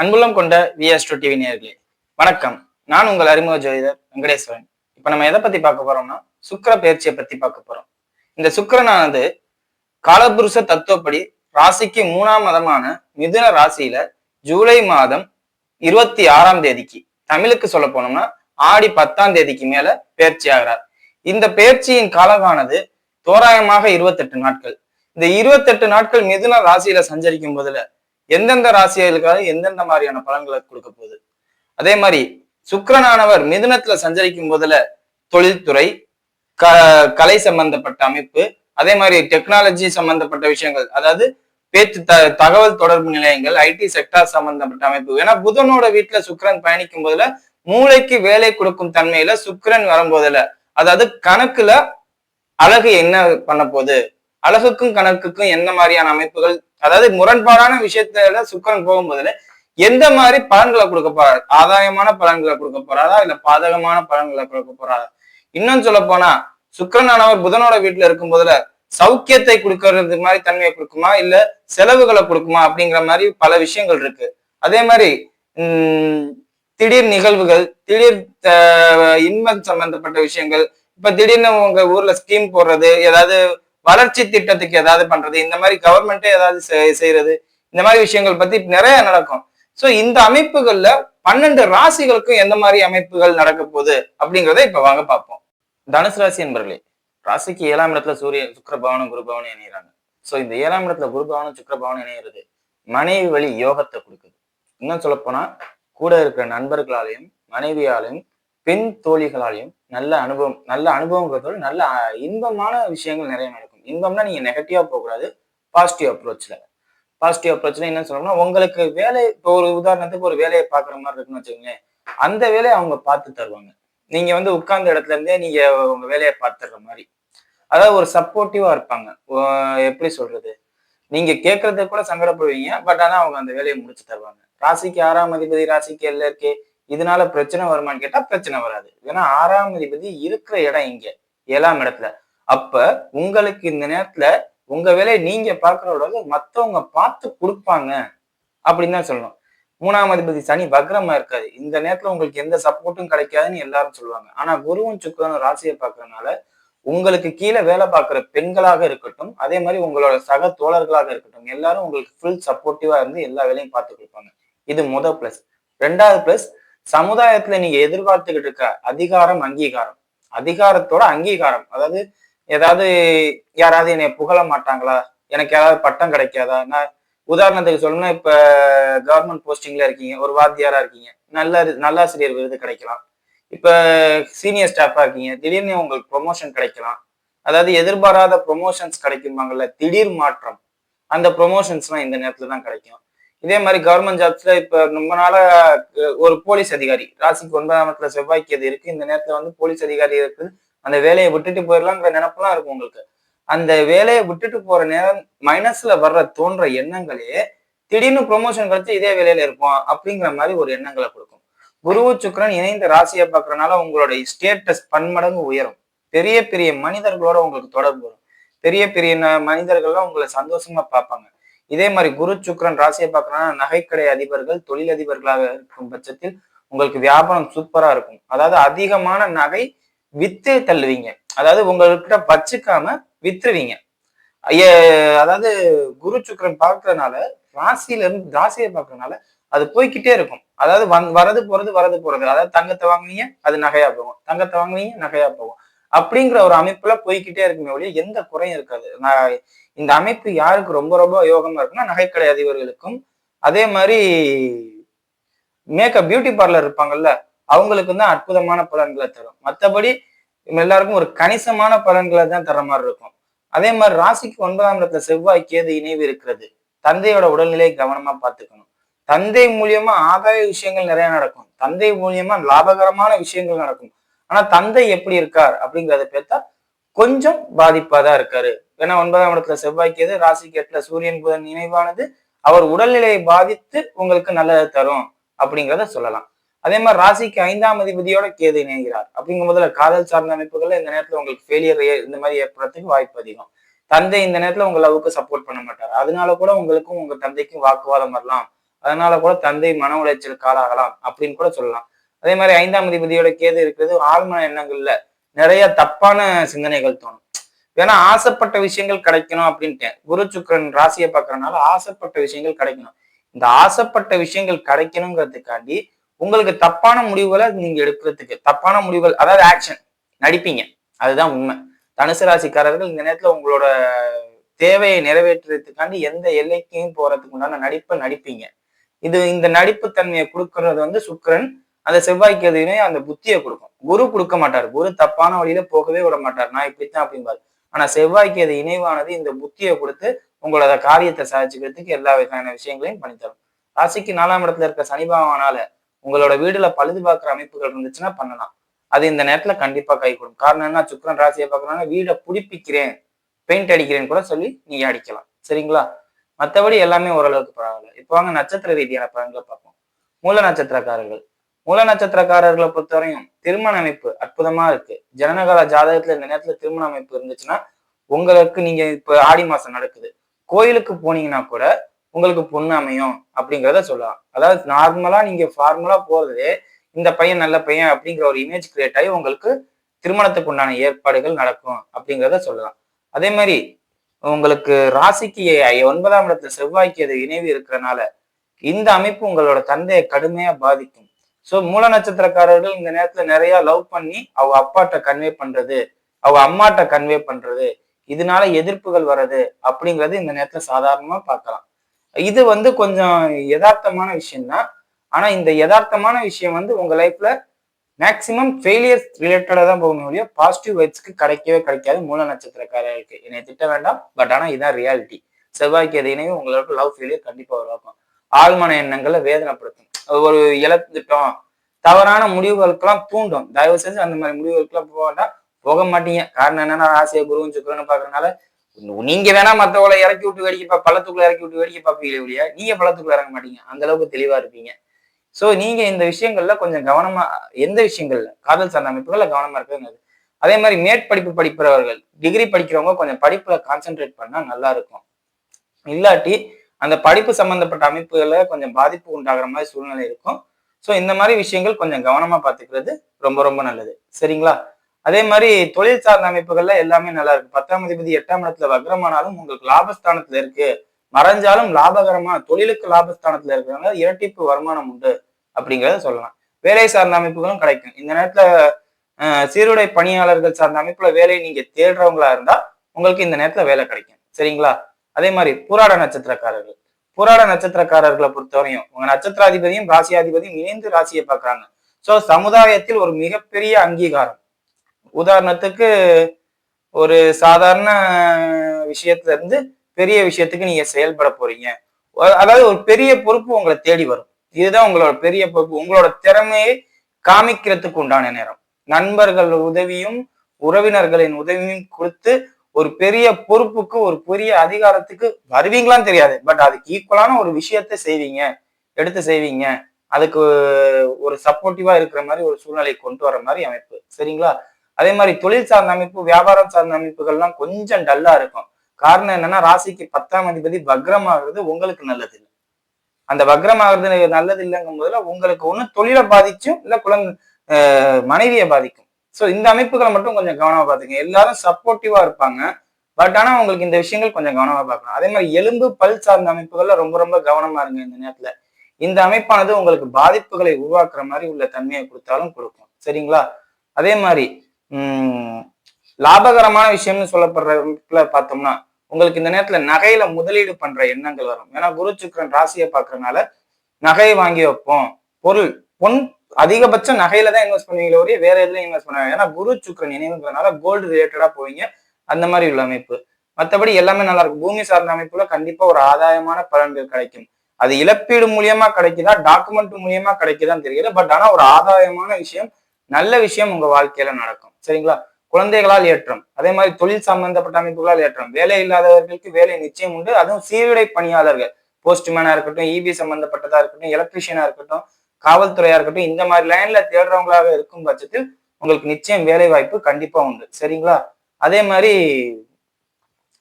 அன்புள்ளம் கொண்ட vs TV நேர்களே வணக்கம். நான் உங்கள் அறிமுக ஜோதிடர் வெங்கடேஸ்வரன். இப்ப நம்ம எதை பத்தி பார்க்க போறோம்னா சுக்கர பயிற்சியை பத்தி பார்க்க போறோம். இந்த சுக்கிரனானது காலபுருஷ தத்துவப்படி ராசிக்கு மூணாம் மதமான மிதுன ராசியில ஜூலை மாதம் இருபத்தி ஆறாம் தேதிக்கு தமிழுக்கு சொல்ல போனோம்னா ஆடி பத்தாம் தேதிக்கு மேல பயிற்சி ஆகிறார். இந்த பயிற்சியின் காலமானது தோராயமாக இருபத்தெட்டு நாட்கள். இந்த இருபத்தெட்டு நாட்கள் மிதுன ராசியில சஞ்சரிக்கும் போதுல எந்தெந்த ராசிகளுக்காக எந்தெந்த மாதிரியான பலன்களை கொடுக்க போகுது? அதே மாதிரி சுக்கிரனானவர் மிதுனத்துல சஞ்சரிக்கும் போதுல தொழில்துறை க கலை சம்பந்தப்பட்ட அமைப்பு அதே மாதிரி டெக்னாலஜி சம்பந்தப்பட்ட விஷயங்கள் அதாவது பேச்சு த தகவல் தொடர்பு நிலையங்கள் ஐடி செக்டார் சம்பந்தப்பட்ட அமைப்பு. ஏன்னா புதனோட வீட்டுல சுக்கிரன் பயணிக்கும் போதுல மூளைக்கு வேலை கொடுக்கும் தன்மையில சுக்கரன் வரும்போதுல அதாவது கணக்குல அழகு என்ன பண்ண போகுது? அழகுக்கும் கணக்குக்கும் என்ன மாதிரியான அமைப்புகள் அதாவது முரண்பாடான விஷயத்துல சுக்கரன் போகும்போதுல எந்த மாதிரி பலன்களை கொடுக்க போறாரு? ஆதாயமான பலன்களை கொடுக்க போறாரா? இல்ல பாதகமான பலன்களை கொடுக்க போறாரா? இன்னும் சொல்ல போனா சுக்கரனானவர் புதனோட வீட்டுல இருக்கும் போதுல சௌக்கியத்தை கொடுக்கறது மாதிரி தன்மையை கொடுக்குமா? இல்ல செலவுகளை கொடுக்குமா? அப்படிங்கிற மாதிரி பல விஷயங்கள் இருக்கு. அதே மாதிரி உம் திடீர் நிகழ்வுகள் திடீர் இன்பம் சம்பந்தப்பட்ட விஷயங்கள் இப்ப திடீர்னு உங்க ஊர்ல ஸ்கீம் போடுறது ஏதாவது வளர்ச்சி திட்டத்துக்கு ஏதாவது பண்றது இந்த மாதிரி கவர்மெண்ட்டே ஏதாவது செய்யறது இந்த மாதிரி விஷயங்கள் பத்தி நிறைய நடக்கும். சோ இந்த அமைப்புகள்ல பன்னெண்டு ராசிகளுக்கும் எந்த மாதிரி அமைப்புகள் நடக்க போகுது அப்படிங்கறத இப்ப வாங்க பார்ப்போம். தனுசு ராசி என்பர்களே ராசிக்கு ஏழாம் இடத்துல சூரியன் சுக்கிரபவனும் குருபவனும் இணைகிறாங்க சோ இந்த ஏழாம் இடத்துல குருபவனும் சுக்கிரபவனும் இணையிறது மனைவி வழி யோகத்தை கொடுக்குது. இன்னும் சொல்ல போனா கூட இருக்கிற நண்பர்களாலையும் மனைவியாலையும் பெண் தோழிகளாலையும் நல்ல அனுபவம் நல்ல அனுபவங்கிறதோட நல்ல இன்பமான விஷயங்கள் நிறைய நடக்கும். இன்பம்னா நீங்க நெகட்டிவா போகக்கூடாது பாசிட்டிவ் அப்ரோச்சில் பாசிட்டிவ் அப்ரோச்சில் என்ன சொல்லணும்னா உங்களுக்கு வேலை இப்போ ஒரு உதாரணத்துக்கு ஒரு வேலையை பார்க்குற மாதிரி இருக்குன்னு வச்சுக்கோங்களேன். அந்த வேலையை அவங்க பார்த்து தருவாங்க. நீங்க வந்து உட்கார்ந்த இடத்துல இருந்தே நீங்க உங்க வேலையை பார்த்துடுற மாதிரி. அதாவது ஒரு சப்போர்ட்டிவா இருப்பாங்க. எப்படி சொல்றது? நீங்க கேட்கறது கூட சங்கடப்படுவீங்க பட் ஆனா அவங்க அந்த வேலையை முடிச்சு தருவாங்க. ராசிக்கு ஆறாம் அதிபதி ராசிக்கு எல்லாம் இருக்கே. இதனால பிரச்சனை வருமான்னு கேட்டா பிரச்சனை வராது. ஏன்னா ஆறாம் அதிபதி இருக்கிற இடம் இங்க ஏழாம் இடத்துல. அப்ப உங்களுக்கு இந்த நேரத்துல உங்க வேலையை நீங்க பாக்குறதோட மத்தவங்க பார்த்து கொடுப்பாங்க அப்படின்னு தான் சொல்லணும். மூணாம் அதிபதி சனி வக்ரமா இருக்காது இந்த நேரத்துல உங்களுக்கு எந்த சப்போர்ட்டும் கிடைக்காதுன்னு எல்லாரும் சொல்லுவாங்க. ஆனா குருவும் சுக்கிரனும் ராசியை பார்க்கறதுனால உங்களுக்கு கீழே வேலை பார்க்குற பெண்களாக இருக்கட்டும் அதே மாதிரி உங்களோட சக தோழர்களாக இருக்கட்டும் எல்லாரும் உங்களுக்கு ஃபுல் சப்போர்ட்டிவா இருந்து எல்லா வேலையும் பார்த்து கொடுப்பாங்க. இது முத பிளஸ் ரெண்டாவது பிளஸ் சமுதாயத்துல நீங்க எதிர்பார்த்துக்கிட்டு இருக்க அதிகாரம் அங்கீகாரம். அதிகாரத்தோட அங்கீகாரம். அதாவது ஏதாவது யாராவது என்னை புகழ மாட்டாங்களா? எனக்கு யாராவது பட்டம் கிடைக்காதா? நான் உதாரணத்துக்கு சொல்லணும்னா இப்ப கவர்மெண்ட் போஸ்டிங்ல இருக்கீங்க ஒரு வாத்தியாரா இருக்கீங்க நல்ல நல்லாசிரியர் விருது கிடைக்கலாம். இப்ப சீனியர் ஸ்டாஃபா இருக்கீங்க திடீர்னு உங்களுக்கு ப்ரொமோஷன் கிடைக்கலாம். அதாவது எதிர்பாராத ப்ரொமோஷன்ஸ் கிடைக்கும்பாங்கல்ல திடீர் மாற்றம். அந்த ப்ரொமோஷன்ஸ்லாம் இந்த நேரத்துல தான் கிடைக்கும். இதே மாதிரி கவர்மெண்ட் ஜாப்ஸ்ல இப்ப ரொம்ப நாளா ஒரு போலீஸ் அதிகாரி ராசிக்கு ஒன்பதாம் இடத்துல செவ்வாய்க்கு அது இருக்கு. இந்த நேரத்துல வந்து போலீஸ் அதிகாரி இருக்குது. அந்த வேலையை விட்டுட்டு போயிடலாம்ங்கிற நினைப்பெல்லாம் இருக்கும் உங்களுக்கு. அந்த வேலையை விட்டுட்டு போற நேரம் மைனஸ்ல வர்ற தோன்ற எண்ணங்களே திடீர்னு ப்ரொமோஷன் கிடைச்சு இதே வேலையில இருப்போம் அப்படிங்கிற மாதிரி ஒரு எண்ணங்களை கொடுக்கும். குருவு சுக்கரன் இணைந்த ராசியை பார்க்கறனால உங்களோட ஸ்டேட்டஸ் பன்மடங்கு உயரும். பெரிய பெரிய மனிதர்களோட உங்களுக்கு தொடர்பு வரும். பெரிய பெரிய ந- மனிதர்கள்லாம் உங்களை சந்தோஷமா பார்ப்பாங்க. இதே மாதிரி குரு சுக்கரன் ராசியை பார்க்கறனால நகைக்கடை அதிபர்கள் தொழில் அதிபர்களாக இருக்கும் பட்சத்தில் உங்களுக்கு வியாபாரம் சூப்பரா இருக்கும். அதாவது அதிகமான நகை வித்து தள்ளுவீங்க. அதாவது உங்ககிட்ட வச்சுக்காம வித்துருவீங்க. ஐய அதாவது குரு சுக்கரன் பார்க்கறதுனால ராசியில இருந்து ராசியை பார்க்கறதுனால அது போய்கிட்டே இருக்கும். அதாவது வந் வரது போறது வரது போறது. அதாவது தங்கத்தை வாங்குனீங்க அது நகையா போகும். தங்கத்தை வாங்குனீங்க நகையா போகும். அப்படிங்கிற ஒரு அமைப்புல போய்கிட்டே இருக்குமே ஒழிய எந்த குறையும் இருக்காது. நான் இந்த அமைப்பு யாருக்கு ரொம்ப ரொம்ப யோகமா இருக்குன்னா நகைக்கடை அதிபர்களுக்கும். அதே மாதிரி மேக்கப் பியூட்டி பார்லர் இருப்பாங்கல்ல அவங்களுக்கு தான் அற்புதமான பலன்களை தரும். மற்றபடி எல்லாருக்கும் ஒரு கணிசமான பலன்களை தான் தர மாதிரி இருக்கும். அதே மாதிரி ராசிக்கு ஒன்பதாம் இடத்துல செவ்வாய் கேது இணைவு இருக்கிறது. தந்தையோட உடல்நிலையை கவனமா பார்த்துக்கணும். தந்தை மூலியமா ஆதாய விஷயங்கள் நிறைய நடக்கும். தந்தை மூலியமா லாபகரமான விஷயங்கள் நடக்கும். ஆனா தந்தை எப்படி இருக்கார் அப்படிங்கிறத பார்த்தா கொஞ்சம் பாதிப்பா தான் இருக்காரு. ஏன்னா ஒன்பதாம் இடத்துல செவ்வாய் கேது ராசிக்கு எட்டுல சூரியன் புதன் இணைவானது அவர் உடல்நிலையை பாதித்து உங்களுக்கு நல்லதை தரும் அப்படிங்கிறத சொல்லலாம். அதே மாதிரி ராசிக்கு ஐந்தாம் அதிபதியோட கேது இணைகிறார். அப்படிங்கும் போதுல காதல் சார்ந்த அமைப்புகள்ல இந்த நேரத்துல உங்களுக்கு ஃபெயிலியர் இந்த மாதிரி ஏற்படுறதுக்கு வாய்ப்பு அதிகம். தந்தை இந்த நேரத்துல உங்க லவ்வுக்கு சப்போர்ட் பண்ண மாட்டார். அதனால கூட உங்களுக்கும் உங்க தந்தைக்கும் வாக்குவாதம் வரலாம். அதனால கூட தந்தை மன உளைச்சலுக்கு ஆளாகலாம் அப்படின்னு கூட சொல்லலாம். அதே மாதிரி ஐந்தாம் அதிபதியோட கேது இருக்கிறது ஆழ்மன எண்ணங்கள்ல நிறைய தப்பான சிந்தனைகள் தோணும். ஏன்னா ஆசைப்பட்ட விஷயங்கள் கிடைக்கணும் அப்படின்ட்டேன். குரு சுக்கரன் ராசியை பார்க்கறதுனால ஆசைப்பட்ட விஷயங்கள் கிடைக்கணும். இந்த ஆசைப்பட்ட விஷயங்கள் கிடைக்கணுங்கிறதுக்காண்டி உங்களுக்கு தப்பான முடிவுகளை நீங்க எடுக்கிறதுக்கு தப்பான முடிவுகள் அதாவது ஆக்ஷன் நடிப்பீங்க. அதுதான் உண்மை. தனுசு ராசிக்காரர்கள் இந்த நேரத்துல உங்களோட தேவையை நிறைவேற்றுறதுக்காண்டி எந்த எல்லைக்கும் போறதுக்கு உண்டான நடிப்பை நடிப்பீங்க. இது இந்த நடிப்பு தன்மையை கொடுக்கறது வந்து சுக்கரன் அந்த செவ்வாய்க்கு எதுவுமே அந்த புத்தியை கொடுக்கும். குரு கொடுக்க மாட்டார். குரு தப்பான வழியில போகவே விட மாட்டார். நான் இப்படித்தான் அப்படிம்பாரு. ஆனா செவ்வாய்க்கு அது இணைவானது இந்த புத்தியை கொடுத்து உங்களோட காரியத்தை சாதிச்சுக்கிறதுக்கு எல்லா வகையான விஷயங்களையும் பண்ணித்தரும். ராசிக்கு நாலாம் இடத்துல இருக்க சனிபாவனால உங்களோட வீடுல பழுது பார்க்குற அமைப்புகள் இருந்துச்சுன்னா பண்ணலாம். அது இந்த நேரத்துல கண்டிப்பா கை கொடுக்கும். காரணம் என்ன சுக்கரன் ராசியை பார்க்கறாங்க வீடை புடிப்பிக்கிறேன் பெயிண்ட் அடிக்கிறேன்னு கூட சொல்லி நீங்க அடிக்கலாம். சரிங்களா? மற்றபடி எல்லாமே ஓரளவுக்கு பரவாயில்ல. இப்போ வாங்க நட்சத்திர ரீதியான பலன்களை பார்ப்போம். மூல நட்சத்திரக்காரர்கள். மூல நட்சத்திரக்காரர்களை பொறுத்தவரையும் திருமண அமைப்பு அற்புதமா இருக்கு. ஜனனகால ஜாதகத்துல இந்த நேரத்துல திருமண அமைப்பு இருந்துச்சுன்னா உங்களுக்கு நீங்க இப்ப ஆடி மாசம் நடக்குது. கோயிலுக்கு போனீங்கன்னா கூட உங்களுக்கு பொண்ணு அமையும் அப்படிங்கிறத சொல்லலாம். அதாவது நார்மலா நீங்க ஃபார்மலா போறது இந்த பையன் நல்ல பையன் அப்படிங்கிற ஒரு இமேஜ் கிரியேட் ஆகி உங்களுக்கு திருமணத்துக்கு உண்டான ஏற்பாடுகள் நடக்கும் அப்படிங்கிறத சொல்லலாம். அதே மாதிரி உங்களுக்கு ராசிக்கு ஒன்பதாம் இடத்துல செவ்வாய்க்கு அது இணைவு இருக்கிறனால இந்த அமைப்பு உங்களோட தந்தையை கடுமையா பாதிக்கும். ஸோ மூல நட்சத்திரக்காரர்கள் இந்த நேரத்துல நிறைய லவ் பண்ணி அவங்க அப்பாட்ட கன்வே பண்றது அவங்க அம்மாட்ட கன்வே பண்றது இதனால எதிர்ப்புகள் வர்றது அப்படிங்கிறது இந்த நேரத்துல சாதாரணமா பார்க்கலாம். இது வந்து கொஞ்சம் யதார்த்தமான விஷயம்தான். ஆனா இந்த யதார்த்தமான விஷயம் வந்து உங்க லைஃப்ல மேக்சிமம் ஃபெயிலியர்ஸ் ரிலேட்டடாக தான் போகணும் ஒழிய பாசிட்டிவ் வைட்ஸ்க்கு கிடைக்கவே கிடைக்காது. மூல நட்சத்திரக்காரர்களுக்கு என்னை திட்ட வேண்டாம். பட் ஆனால் இதுதான் ரியாலிட்டி செவ்வாய்க்கு எதையும் உங்களோட லவ் ஃபெயிலியர் கண்டிப்பாக உருவாக்கும். ஆழ்மன எண்ணங்களை வேதனைப்படுத்தும். ஒரு இழந்துட்டோம். தவறான முடிவுகளுக்கெல்லாம் தூண்டும். தயவு செஞ்சு அந்த மாதிரி முடிவுகளுக்கெல்லாம் போக வேண்டாம். போக மாட்டீங்க. காரணம் என்னன்னா ஆசையை குருவும் சுக்கரன்னு பாக்குறதுனால நீங்க வேணா மற்றவங்களை இறக்கி விட்டு வேடிக்கை பா பள்ளத்துக்குள்ள இறக்கி விட்டு வேடிக்கை பார்ப்பீங்க இல்லையா நீங்க பள்ளத்துக்குள்ள இறங்க மாட்டீங்க. அந்த அளவுக்கு தெளிவா இருப்பீங்க. சோ நீங்க இந்த விஷயங்கள்ல கொஞ்சம் கவனமா எந்த விஷயங்கள்ல? காதல் சார்ந்த அமைப்புகள்ல கவனமா இருக்கிறது அதே மாதிரி மேற்படிப்பு படிப்பவர்கள் டிகிரி படிக்கிறவங்க கொஞ்சம் படிப்புல கான்சென்ட்ரேட் பண்ணா நல்லா இருக்கும். இல்லாட்டி அந்த படிப்பு சம்பந்தப்பட்ட அமைப்புகளை கொஞ்சம் பாதிப்பு உண்டாகிற மாதிரி சூழ்நிலை இருக்கும். ஸோ இந்த மாதிரி விஷயங்கள் கொஞ்சம் கவனமா பார்த்துக்கிறது ரொம்ப ரொம்ப நல்லது. சரிங்களா? அதே மாதிரி தொழில் சார்ந்த அமைப்புகள்ல எல்லாமே நல்லா இருக்கு. பத்தாம் அதிபதி எட்டாம் இடத்துல வக்ரமானாலும் உங்களுக்கு லாபஸ்தானத்துல இருக்கு. மறைஞ்சாலும் லாபகரமா தொழிலுக்கு லாபஸ்தானத்துல இருக்கிறவங்க இரட்டிப்பு வருமானம் உண்டு அப்படிங்கிறத சொல்லலாம். வேலை சார்ந்த அமைப்புகளும் கிடைக்கும். இந்த நேரத்துல சீருடை பணியாளர்கள் சார்ந்த அமைப்புல வேலையை நீங்க தேடுறவங்களா இருந்தா உங்களுக்கு இந்த நேரத்துல வேலை கிடைக்கும். சரிங்களா? அதே மாதிரி புராட நட்சத்திரக்காரர்கள். புராட நட்சத்திரக்காரர்களை பொறுத்தவரையும் உங்க நட்சத்திராதிபதியும் ராசியாதிபதியும் இணைந்து ராசியை பார்க்கறாங்க. சோ சமுதாயத்தில் ஒரு மிகப்பெரிய அங்கீகாரம். உதாரணத்துக்கு ஒரு சாதாரண விஷயத்துல இருந்து பெரிய விஷயத்துக்கு நீங்க செயல்பட போறீங்க. அதாவது ஒரு பெரிய பொறுப்பு உங்களை தேடி வரும். இதுதான் உங்களோட பெரிய பொறுப்பு. உங்களோட திறமையை காமிக்கிறதுக்கு உண்டான நேரம். நண்பர்கள் உதவியும் உறவினர்களின் உதவியும் கொடுத்து ஒரு பெரிய பொறுப்புக்கு ஒரு பெரிய அதிகாரத்துக்கு வருவீங்களான்னு தெரியாது. பட் அதுக்கு ஈக்குவலான ஒரு விஷயத்த செய்வீங்க. எடுத்து செய்வீங்க. அதுக்கு ஒரு சப்போர்ட்டிவா இருக்கிற மாதிரி ஒரு சூழ்நிலை கொண்டு வர மாதிரி அமைப்பு. சரிங்களா? அதே மாதிரி தொழில் சார்ந்த அமைப்பு வியாபாரம் சார்ந்த அமைப்புகள்லாம் கொஞ்சம் டல்லா இருக்கும். காரணம் என்னன்னா ராசிக்கு பத்தாம் அதிபதி வக்ரமாகிறது உங்களுக்கு நல்லது இல்லை அந்த வக்ரமாகிறது நல்லது இல்லைங்கும் போதுல உங்களுக்கு ஒண்ணு தொழிலை பாதிச்சும் இல்ல குழந்தை மனைவியை பாதிக்கும். ஸோ இந்த அமைப்புகளை மட்டும் கொஞ்சம் கவனமா பார்த்துங்க எல்லாரும் சப்போர்ட்டிவா இருப்பாங்க. பட் ஆனா உங்களுக்கு இந்த விஷயங்கள் கொஞ்சம் கவனமா பார்க்கணும். அதே மாதிரி எலும்பு பல் சார்ந்த அமைப்புகள்ல ரொம்ப ரொம்ப கவனமா இருங்க இந்த நேரத்துல. இந்த அமைப்பானது உங்களுக்கு பாதிப்புகளை உருவாக்குற மாதிரி உள்ள தன்மையை கொடுத்தாலும் கொடுக்கும். சரிங்களா? அதே மாதிரி லாபகரமான விஷயம்னு சொல்லப்படுற பார்த்தோம்னா உங்களுக்கு இந்த நேரத்துல நகையில முதலீடு பண்ற எண்ணங்கள் வரும். ஏன்னா குரு சுக்கரன் ராசியை பாக்குறதுனால நகையை வாங்கி வைப்போம். பொருள் பொன் அதிகபட்சம் நகையில தான் இன்வெஸ்ட் பண்ணுவீங்களே ஒரே வேற எதுலையும் இன்வெஸ்ட் பண்ணுவாங்க ஏன்னா குரு சுக்கரன் நினைவுங்கிறதுனால கோல்டு ரிலேட்டடா போவீங்க. அந்த மாதிரி உள்ள அமைப்பு. மற்றபடி எல்லாமே நல்லா இருக்கும். பூமி சார்ந்த அமைப்புல கண்டிப்பா ஒரு ஆதாயமான பலன்கள் கிடைக்கும். அது இழப்பீடு மூலியமா கிடைக்குதா? டாக்குமெண்ட் மூலியமா கிடைக்குதான்னு தெரியல. பட் ஆனா ஒரு ஆதாயமான விஷயம் நல்ல விஷயம் உங்க வாழ்க்கையில நடக்கும். சரிங்களா? குழந்தைகளால் ஏற்றம். அதே மாதிரி தொழில் சம்பந்தப்பட்ட அமைப்புகளால் ஏற்றம். வேலை இல்லாதவர்களுக்கு வேலை நிச்சயம் உண்டு. அதுவும் சீருடை பணியாளர்கள். போஸ்ட்மேனா இருக்கட்டும் இபி சம்பந்தப்பட்டதா இருக்கட்டும் எலக்ட்ரிஷியனா இருக்கட்டும் காவல்துறையா இருக்கட்டும் இந்த மாதிரி லைன்ல தேடுறவங்களாக இருக்கும் பட்சத்தில் உங்களுக்கு நிச்சயம் வேலை வாய்ப்பு கண்டிப்பா உண்டு. சரிங்களா? அதே மாதிரி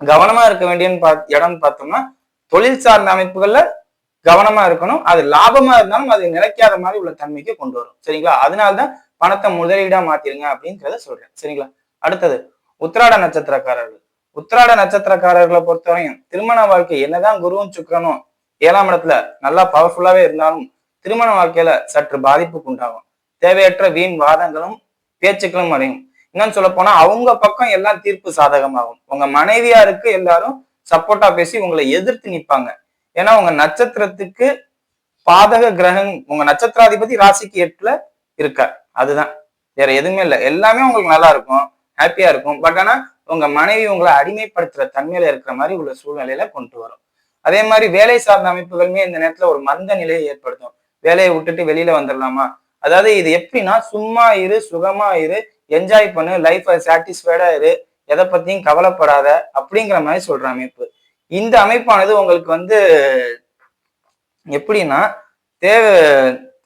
கவனமா இருக்க வேண்டிய இடம்னு பார்த்தோம்னா தொழில் சார்ந்த அமைப்புகள்ல கவனமா இருக்கணும். அது லாபமா இருந்தாலும் அது நிலைக்காத மாதிரி உள்ள தன்மைக்கு கொண்டு வரும். சரிங்களா? அதனாலதான் பணத்தை முதலீடா மாத்திருங்க அப்படிங்கிறத சொல்றேன். சரிங்களா? அடுத்தது உத்திராட நட்சத்திரக்காரர்கள். உத்திராட நட்சத்திரக்காரர்களை பொறுத்தவரையும் திருமண வாழ்க்கை என்னதான் குருவும் சுக்கரனும் ஏழாம் இடத்துல நல்லா பவர்ஃபுல்லாவே இருந்தாலும் திருமண வாழ்க்கையில சற்று பாதிப்புக்கு உண்டாகும். தேவையற்ற வீண் வாதங்களும் பேச்சுக்களும் அடையும். இன்னும் சொல்ல போனா அவங்க பக்கம் எல்லாம் தீர்ப்பு சாதகமாகும். உங்க மனைவியாருக்கு எல்லாரும் சப்போர்ட்டா பேசி உங்களை எதிர்த்து நிற்பாங்க ஏன்னா உங்க நட்சத்திரத்துக்கு பாதக கிரகம் உங்க நட்சத்திராதிபதி ராசிக்கு எட்டுல இருக்கார். அதுதான். வேற எதுவுமே இல்லை. எல்லாமே உங்களுக்கு நல்லா இருக்கும் ஹாப்பியா இருக்கும். பட் ஆனா உங்க மனைவி உங்களை அடிமைப்படுத்துற தன்மையில இருக்கிற மாதிரி உள்ள சூழ்நிலையில கொண்டு வரும். அதே மாதிரி வேலை சார்ந்த அமைப்புகளுமே இந்த நேரத்துல ஒரு மந்த நிலையை ஏற்படுத்தும். வேலையை விட்டுட்டு வெளியில வந்துடலாமா அதாவது இது எப்படின்னா சும்மா இரு சுகமா இரு என்ஜாய் பண்ணு லைஃபை சாட்டிஸ்ஃபைடா இரு எதை பத்தியும் கவலைப்படாத அப்படிங்கிற மாதிரி சொல்ற அமைப்பு. இந்த அமைப்பானது உங்களுக்கு வந்து எப்படின்னா தேவை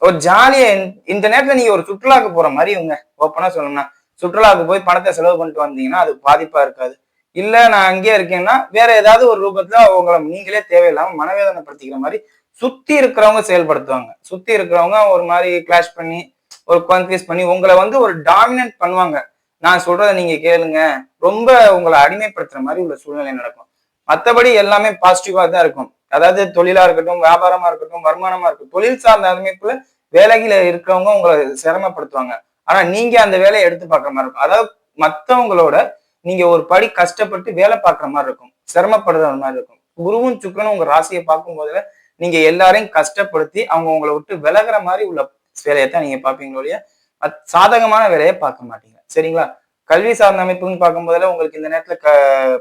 ஒரு ஜாலியா இந்த நேரத்துல நீங்க ஒரு சுற்றுலாக்கு போற மாதிரி இவங்க ஓப்பனா சொல்லணும்னா சுற்றுலாவுக்கு போய் பணத்தை செலவு பண்ணிட்டு வந்தீங்கன்னா அது பாதிப்பா இருக்காது. இல்ல நான் அங்கேயே இருக்கேன்னா வேற ஏதாவது ஒரு ரூபத்துல உங்களை நீங்களே தேவையில்லாம மனவேதனைப்படுத்திக்கிற மாதிரி சுத்தி இருக்கிறவங்க செயல்படுத்துவாங்க. சுத்தி இருக்கிறவங்க ஒரு மாதிரி கிளாஷ் பண்ணி ஒரு கன்ஃபியூஸ் பண்ணி உங்களை வந்து ஒரு டாமினன்ட் பண்ணுவாங்க. நான் சொல்றத நீங்க கேளுங்க. ரொம்ப உங்களை அடிமைப்படுத்துற மாதிரி உள்ள சூழ்நிலை நடக்கும். மற்றபடி எல்லாமே பாசிட்டிவா தான் இருக்கும். அதாவது தொழிலா இருக்கட்டும் வியாபாரமா இருக்கட்டும் வருமானமா இருக்கட்டும் தொழில் சார்ந்த அமைப்புல வேலையில இருக்கிறவங்க உங்களை சிரமப்படுத்துவாங்க. ஆனா நீங்க அந்த வேலையை எடுத்து பார்க்குற மாதிரி இருக்கும். அதாவது மத்தவங்களோட நீங்க ஒரு படி கஷ்டப்பட்டு வேலை பார்க்குற மாதிரி இருக்கும். சிரமப்படுற மாதிரி இருக்கும். குருவும் சுக்கரனும் உங்க ராசியை பார்க்கும் போதுல நீங்க எல்லாரையும் கஷ்டப்படுத்தி அவங்க உங்களை விட்டு விலகுற மாதிரி உள்ள வேலையை தான் நீங்க பார்ப்பீங்களோ இல்லையா? சாதகமான வேலையை பார்க்க மாட்டீங்க. சரிங்களா? கல்வி சார்ந்த அமைப்புன்னு பார்க்கும்போதுல உங்களுக்கு இந்த நேரத்துல க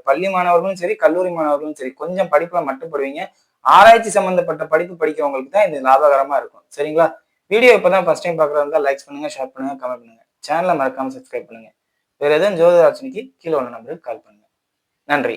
பள்ளி மாணவர்களும் சரி கல்லூரி மாணவர்களும் சரி கொஞ்சம் படிப்புல மட்டுப்படுவீங்க ஆராய்ச்சி சம்பந்தப்பட்ட படிப்பு படிக்கிறவங்களுக்கு தான் இது லாபகரமா இருக்கும். சரிங்களா? வீடியோ இப்போ தான் ஃபர்ஸ்ட் டைம் பார்க்குறதா லைக்ஸ் பண்ணுங்க ஷேர் பண்ணுங்க கமெண்ட் பண்ணுங்க. சேனலை மறக்காம சப்ஸ்கிரைப் பண்ணுங்க. வேறு எதுவும் ஜோதிராட்சனிக்கு கீழே உள்ள நம்பருக்கு கால் பண்ணுங்க. நன்றி.